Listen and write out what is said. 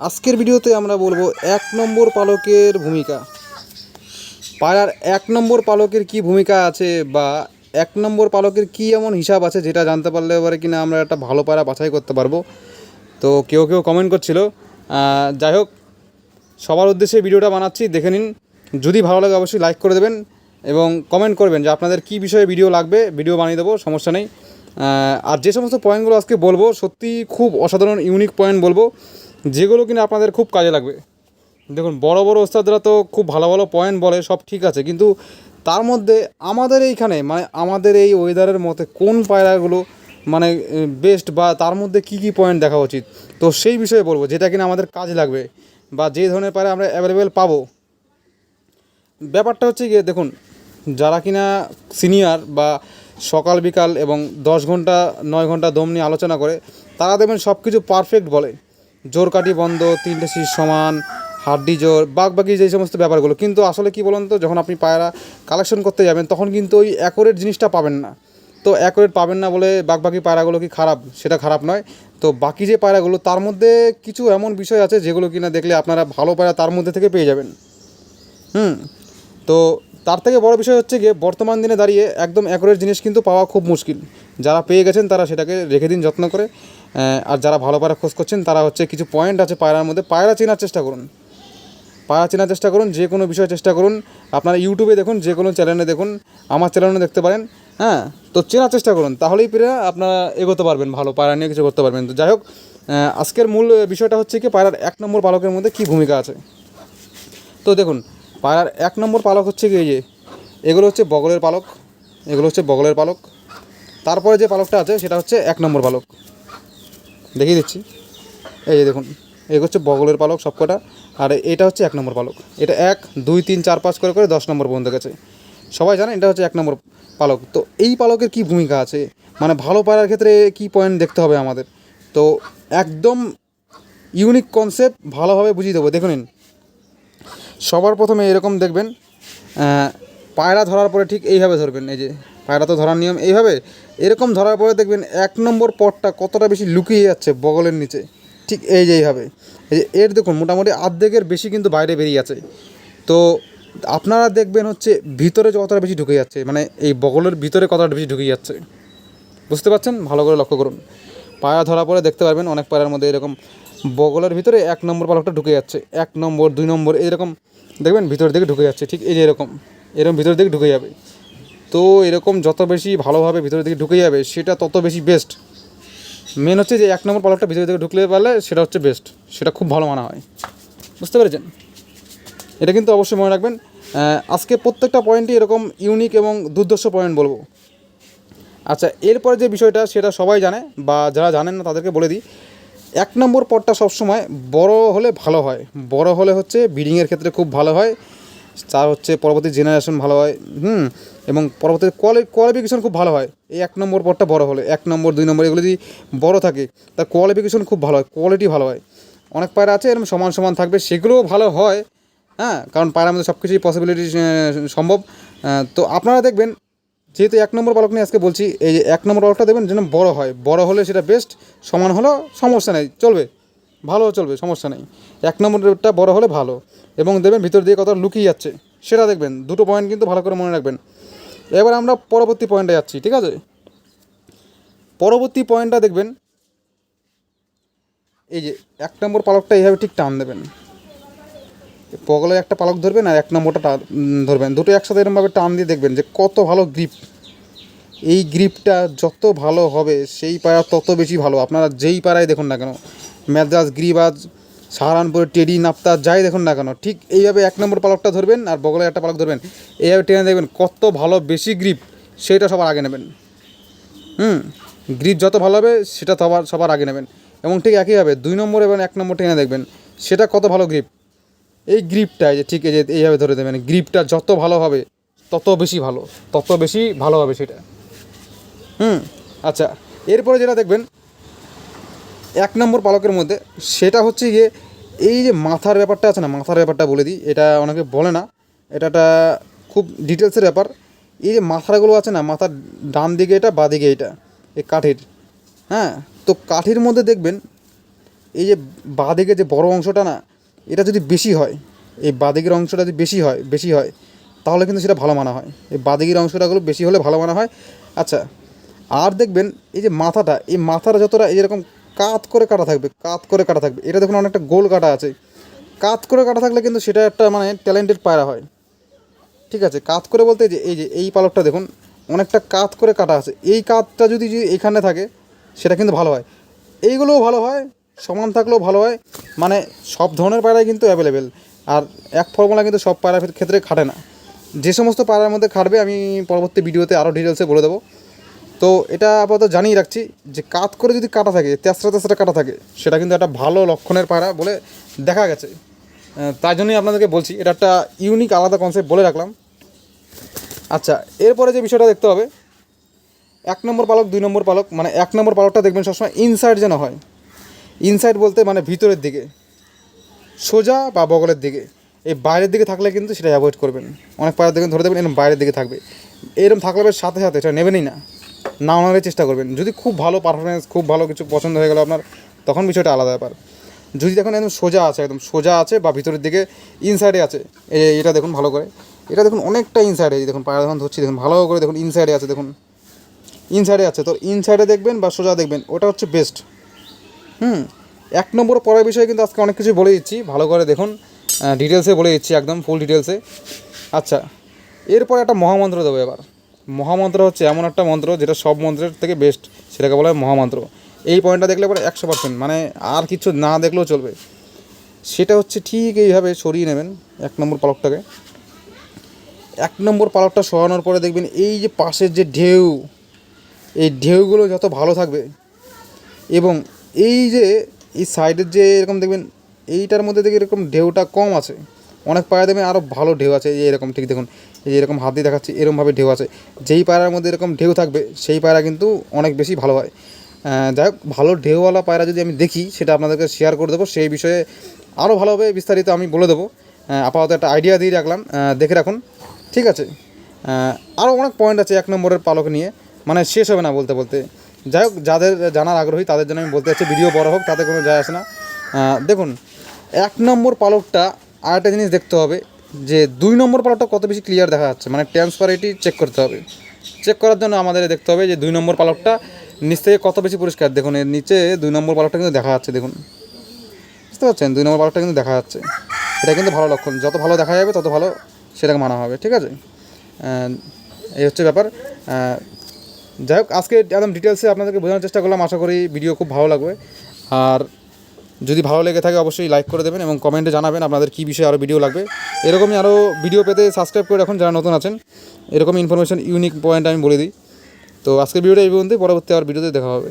আজকের ভিডিওতে আমরা বলব এক নম্বর পালকের ভূমিকা। পায়রার এক নম্বর পালকের কি ভূমিকা আছে বা এক নম্বর পালকের কি এমন হিসাব আছে যেটা জানতে পারলে এবারে কিনা আমরা একটা ভালো পায়রা বাছাই করতে পারব। তো কেউ কেউ কমেন্ট করছিল। যাই হোক, সবার উদ্দেশ্যে ভিডিওটা বানাচ্ছি, দেখে নিন। যদি ভালো লাগে অবশ্যই লাইক করে দেবেন এবং কমেন্ট করবেন যে আপনাদের কী বিষয়ে ভিডিও লাগবে। ভিডিও বানিয়ে দেবো, সমস্যা নেই। আর যে সমস্ত পয়েন্টগুলো আজকে বলব সত্যি খুব অসাধারণ ইউনিক পয়েন্ট বলব। যেগুলো কিনা আপনাদের খুব কাজে লাগবে। দেখুন, বড় বড় ওস্তাদরা তো খুব ভালো ভালো পয়েন্ট বলে, সব ঠিক আছে, কিন্তু তার মধ্যে আমাদের এইখানে মানে আমাদের এই ওয়েদারের মতে কোন পায়রাগুলো মানে বেস্ট বা তার মধ্যে কি কি পয়েন্ট দেখা উচিত? তো সেই বিষয়ে বলব, যেটা কিনা আমাদের কাজে লাগবে বা যে ধরনের পায়রা আমরা অ্যাভেলেবেল পাবো। ব্যাপারটা হচ্ছে গিয়ে, দেখুন, যারা কিনা সিনিয়র বা সকাল, বিকাল এবং দশ ঘণ্টা, নয় ঘণ্টা দম নিয়ে আলোচনা করে, তারা দেখবেন সব কিছু পারফেক্ট বলে। জোর কাটি বন্ধ, তিনটে শীষ সমান, হাড্ডি জোর বাঘ বাকি যে সমস্ত ব্যাপারগুলো। কিন্তু আসলে কি বলুন তো, যখন আপনি পায়রা কালেকশন করতে যাবেন, তখন কিন্তু ওই অ্যাকোরেট জিনিসটা পাবেন না। তো অ্যাকোরেট পাবেন না বলে বাঘ বাকি পায়রাগুলো কি খারাপ? সেটা খারাপ নয়। তো বাকি যে পায়রাগুলো, তার মধ্যে কিছু এমন বিষয় আছে যেগুলো কিনা দেখলে আপনারা ভালো পায়রা তার মধ্যে থেকে পেয়ে যাবেন। হুম। তো তার থেকে বড় বিষয় হচ্ছে গিয়ে, বর্তমান দিনে দাঁড়িয়ে একদম অ্যাকোরেট জিনিস কিন্তু পাওয়া খুব মুশকিল। যারা পেয়ে গেছেন তারা সেটাকে রেখে দিন যত্ন করে। আর যারা ভালো পায়রা খোঁজ করছেন, তারা হচ্ছে কিছু পয়েন্ট আছে পায়রার মধ্যে। পায়রা চেনার চেষ্টা করুন। পায়রা চেনার চেষ্টা করুন, যে কোনো বিষয়ে চেষ্টা করুন। আপনারা ইউটিউবে দেখুন, যে কোনো চ্যানেলে দেখুন। আমার চ্যানেলে দেখতে পারেন। হ্যাঁ তো চেনার চেষ্টা করুন। তাহলেই পেরে আপনারা এগোতে পারবেন ভালো, পায়রা নিয়ে কিছু করতে পারবেন। তো যাই হোক আজকের মূল বিষয়টা হচ্ছে কি, পায়রার এক নম্বর পালকের মধ্যে কী ভূমিকা আছে? তো দেখুন, পায়রার এক নম্বর পালক হচ্ছে কি যে, এগুলো হচ্ছে বগলের পালক। এগুলো হচ্ছে বগলের পালক। তারপরে যে পালকটা আছে, সেটা হচ্ছে এক নম্বর পালক। দেখিয়ে দিচ্ছি। এই যে দেখুন, এই হচ্ছে বগলের পালক সবকটা, আর এটা হচ্ছে এক নম্বর পালক। এটা এক, দুই, তিন, চার, পাঁচ করে করে দশ নম্বর পর্যন্ত গেছে। সবাই জানে এটা হচ্ছে এক নম্বর পালক। তো এই পালকের কি ভূমিকা আছে? মানে ভালো পায়রার ক্ষেত্রে কি পয়েন্ট দেখতে হবে আমাদের? তো একদম ইউনিক কনসেপ্ট ভালোভাবে বুঝিয়ে দেবো। দেখুন সবার প্রথমে এরকম দেখবেন পায়রা ধরার পরে ঠিক এইভাবে ধরবেন। এই যে পায়রা তো ধরার নিয়ম এইভাবে। এরকম ধরার পরে দেখবেন এক নম্বর পটটা কতটা বেশি লুকিয়ে যাচ্ছে বগলের নিচে। ঠিক এই যে এইভাবে। এই যে এর দেখুন, মোটামুটি আর্ধেকের বেশি কিন্তু বাইরে বেরিয়ে আছে। তো আপনারা দেখবেন হচ্ছে ভিতরে কতটা বেশি ঢুকে যাচ্ছে মানে এই বগলের ভিতরে কতটা বেশি ঢুকে যাচ্ছে। বুঝতে পারছেন? ভালো করে লক্ষ্য করুন। পায়রা ধরা পরে দেখতে পারবেন অনেক পায়রার মধ্যে এরকম বগলের ভিতরে এক নম্বর পালকটা ঢুকে যাচ্ছে। এক নম্বর, দুই নম্বর এরকম দেখবেন ভিতর দিকে ঢুকে যাচ্ছে, ঠিক এই যে এরকম। এরকম ভিতর দিকে ঢুকে যাবে। তো এরকম যত বেশি ভালোভাবে ভিতরের দিকে ঢুকে যাবে, সেটা তত বেশি বেস্ট মেন হচ্ছে যে এক নম্বর পালকটা ভিতরের দিকে ঢুকলে পারলে সেটা হচ্ছে বেস্ট সেটা খুব ভালো মানা হয়। বুঝতে পেরেছেন? এটা কিন্তু অবশ্যই মনে রাখবেন। আজকে প্রত্যেকটা পয়েন্টই এরকম ইউনিক এবং দুর্দর্শ পয়েন্ট বলব। আচ্ছা এরপরে যে বিষয়টা, সেটা সবাই জানে বা যারা জানেন না, তাদেরকে বলে দিই। এক নম্বর পটটা সবসময় বড় হলে ভালো হয়। বড় হলে হচ্ছে ব্রিডিংয়ের ক্ষেত্রে খুব ভালো হয়। তার হচ্ছে পরবর্তী জেনারেশন ভালো হয়, হুম, এবং পরবর্তী কোয়ালি কোয়ালিফিকেশন খুব ভালো হয়। এই এক নম্বর পরটা বড় হলে, এক নম্বর, দুই নম্বর এগুলো যদি বড় থাকে তার কোয়ালিফিকেশন খুব ভালো হয় কোয়ালিটি ভালো হয়। অনেক পায়রা আছে এরকম সমান সমান থাকবে, সেগুলোও ভালো হয় হ্যাঁ কারণ পায়রার মধ্যে সব কিছুই পসিবিলিটি সম্ভব। তো আপনারা দেখবেন, যেহেতু এক নম্বর বালক নিয়ে আজকে বলছি, এই এক নম্বর পালকটা দেবেন যেন বড় হয়। বড় হলে সেটা বেস্ট সমান হলেও সমস্যা নেই, চলবে। ভালো চলবে, সমস্যা নেই। এক নম্বরটা বড় হলে ভালো এবং দেবেন ভিতর দিয়ে কত লুকিয়ে যাচ্ছে, সেটা দেখবেন। দুটো পয়েন্ট কিন্তু ভালো করে মনে রাখবেন। এবার আমরা পরবর্তী পয়েন্টে যাচ্ছি, ঠিক আছে? পরবর্তী পয়েন্টটা দেখবেন, এই যে এক নম্বর পালকটা এইভাবে ঠিক টান দেবেন। পগলে একটা পালক ধরবেন আর এক নম্বরটা ধরবেন। দুটো একসাথে এরকমভাবে টান দিয়ে দেখবেন যে কত ভালো গ্রিপ এই গ্রিপটা যত ভালো হবে, সেই পায়রা তত বেশি ভালো। আপনারা যেই পাড়ায় দেখুন না কেন মেদ্রাস গ্রিবাজ, সাহারানপুরের টেডি, নাপ্তা, যাই দেখুন না কেন, ঠিক এইভাবে এক নম্বর পালকটা ধরবেন আর বগলে একটা পালক ধরবেন। এইভাবে টেনে দেখবেন কত ভালো বেশি গ্রিপ সেইটা সবার আগে নেবেন। হুম, গ্রিপ যত ভালো হবে, সেটা সবার সবার আগে নেবেন। এবং ঠিক একইভাবে দুই নম্বর এবং এক নম্বর টেনে দেখবেন, সেটা কত ভালো গ্রিপ। এই গ্রিপটা যে ঠিক এই যে এইভাবে ধরে দেবেন, গ্রিপটা যত ভালো হবে, তত বেশি ভালো, তত বেশি ভালো হবে সেটা। হুম আচ্ছা এরপরে যেটা দেখবেন, এক নম্বর পালকের মধ্যে সেটা হচ্ছে গিয়ে এই যে মাথার ব্যাপারটা আছে না, মাথার ব্যাপারটা বলে দিই, এটা অনেকে বলে না, এটা একটা খুব ডিটেলসের ব্যাপার। এই যে মাথাগুলো আছে না, মাথার ডান দিকে এটা, বাঁ দিকে এটা, এই কাঠের হ্যাঁ তো কাঠের মধ্যে দেখবেন, এই যে বা দিকে যে বড় অংশটা না, এটা যদি বেশি হয়, এই বাঁদিকের অংশটা যদি বেশি হয় বেশি হয়, তাহলে কিন্তু সেটা ভালো মানা হয়। এই বাঁদিকের অংশটাগুলো বেশি হলে ভালো মানা হয়। আচ্ছা আর দেখবেন এই যে মাথাটা, এই মাথাটা যতটা এরকম কাত করে কাটা থাকবে, কাত করে কাটা থাকবে, এটা দেখুন অনেকটা গোল কাটা আছে। কাত করে কাটা থাকলে কিন্তু সেটা একটা মানে ট্যালেন্টেড পায়রা হয়। ঠিক আছে, কাত করে বলতে যে, এই যে, এই পালকটা দেখুন, অনেকটা কাত করে কাটা আছে। এই কাতটা যদি যদি এখানে থাকে, সেটা কিন্তু ভালো হয়। এইগুলোও ভালো হয়, সমান থাকলেও ভালো হয় মানে সব ধরনের পায়রাই কিন্তু অ্যাভেলেবেল আর এক ফর্মুলা কিন্তু সব পায়রার ক্ষেত্রে খাটে না। যে সমস্ত পায়রার মধ্যে খাটবে, আমি পরবর্তী ভিডিওতে আরও ডিটেলসে বলে দেবো। তো এটা আপাতত জানিয়ে রাখছি যে কাত করে যদি কাটা থাকে, তেসরা তেসরা কাটা থাকে, সেটা কিন্তু একটা ভালো লক্ষণের পায়রা বলে দেখা গেছে। তাই জন্যই আপনাদেরকে বলছি, এটা একটা ইউনিক আলাদা কনসেপ্ট বলে রাখলাম। আচ্ছা এরপরে যে বিষয়টা দেখতে হবে, এক নম্বর পালক, দুই নম্বর পালক মানে এক নম্বর পালকটা দেখবেন সবসময় ইনসাইড যেন হয়। ইনসাইড বলতে মানে ভিতরের দিকে, সোজা বা বগলের দিকে। এই বাইরের দিকে থাকলে কিন্তু সেটা অ্যাভয়েড করবেন। অনেক পায়ের দেখবেন ধরে দেবেন এরকম বাইরের দিকে থাকবে। এরকম থাকলে সাথে সাথে সেটা নেবেনই না। না ওনার চেষ্টা করবেন। যদি খুব ভালো পারফরমেন্স খুব ভালো কিছু পছন্দ হয়ে গেলো আপনার, তখন বিষয়টা আলাদা ব্যাপার। যদি দেখুন একদম সোজা আছে, একদম সোজা আছে বা ভিতরের দিকে ইনসাইডে আছে এটা দেখুন ভালো করে। এটা দেখুন অনেকটা ইনসাইডে দেখুন, পায়রা যখন ধরছি, দেখুন ভালো করে দেখুন ইনসাইডে আছে, দেখুন। ইনসাইডে আছে, তো ইনসাইডে দেখবেন বা সোজা দেখবেন, ওটা হচ্ছে বেস্ট হুম, এক নম্বর পরের বিষয়ে কিন্তু আজকে অনেক কিছু বলে দিচ্ছি, ভালো করে দেখুন ডিটেলসে বলে দিচ্ছি একদম ফুল ডিটেলসে আচ্ছা এরপর একটা মহামন্ত্র দেবো এবার। মহামন্ত্র হচ্ছে এমন একটা মন্ত্র যেটা সব মন্ত্রের থেকে বেস্ট সেটাকে বলা হয় মহামন্ত্র। এই পয়েন্টটা দেখলে পরে একশো পার্সেন্ট মানে আর কিছু না দেখলেও চলবে। সেটা হচ্ছে ঠিক এইভাবে সরিয়ে নেবেন এক নম্বর পালকটাকে। এক নম্বর পালকটা সরানোর পরে দেখবেন এই যে পাশের যে ঢেউ, এই ঢেউগুলো যত ভালো থাকবে এবং এই যে, এই সাইডের যে এরকম দেখবেন, এইটার মধ্যে দেখে এরকম ঢেউটা কম আছে। অনেক পায়ে দেখবেন আরও ভালো ঢেউ আছে এরকম, ঠিক দেখুন। এই এরকম হাত দিয়ে দেখাচ্ছি এরকমভাবে ঢেউ আছে। যেই পায়রার মধ্যে এরকম ঢেউ থাকবে, সেই পায়রা কিন্তু অনেক বেশি ভালো হয়। যাই হোক, ভালো ঢেউওয়ালা পায়রা যদি আমি দেখি, সেটা আপনাদেরকে শেয়ার করে দেবো। সেই বিষয়ে আরও ভালোভাবে বিস্তারিত আমি বলে দেবো। আপাতত একটা আইডিয়া দিয়ে রাখলাম। দেখে রাখুন। ঠিক আছে? আরও অনেক পয়েন্ট আছে এক নম্বরের পালক নিয়ে। মানে শেষ হবে না বলতে বলতে। যাই হোক, যাদের জানার আগ্রহী, তাদের জন্য আমি বলতে চাচ্ছি ভিডিও বড় হোক, তাতে কোনো যায় আসে না। দেখুন, এক নম্বর পালকটা আরেকটা জিনিস দেখতে হবে। যে দুই নম্বর পালকটা কত বেশি ক্লিয়ার দেখা যাচ্ছে? মানে ট্রান্সপারেটি চেক করতে হবে। চেক করার জন্য আমাদের দেখতে হবে যে দুই নম্বর পালকটা নিচ থেকে কত বেশি পরিষ্কার। দেখুন, এর নিচে দুই নম্বর পালকটা কিন্তু দেখা যাচ্ছে, দেখুন। বুঝতে পারছেন? দুই নম্বর পালকটা কিন্তু দেখা যাচ্ছে। এটা কিন্তু ভালো লক্ষণ। যত ভালো দেখা যাবে, তত ভালো সেটাকে মানা হবে, ঠিক আছে? এই হচ্ছে ব্যাপার। যাই হোক, আজকে একদম ডিটেলসে আপনাদেরকে বোঝানোর চেষ্টা করলাম। আশা করি ভিডিও খুব ভালো লাগবে। আর যদি ভালো লেগে থাকে অবশ্যই লাইক করে দেবেন এবং কমেন্টে জানাবেন আপনাদের কী বিষয়ে আরও ভিডিও লাগবে। এরকমই আরও ভিডিও পেতে সাবস্ক্রাইব করে রাখুন যারা নতুন আছেন। এরকম ইনফরমেশন ইউনিক পয়েন্ট আমি বলে দিই। তো আজকের ভিডিওটা এই পর্যন্তই। পরবর্তী আর ভিডিওতে দেখা হবে।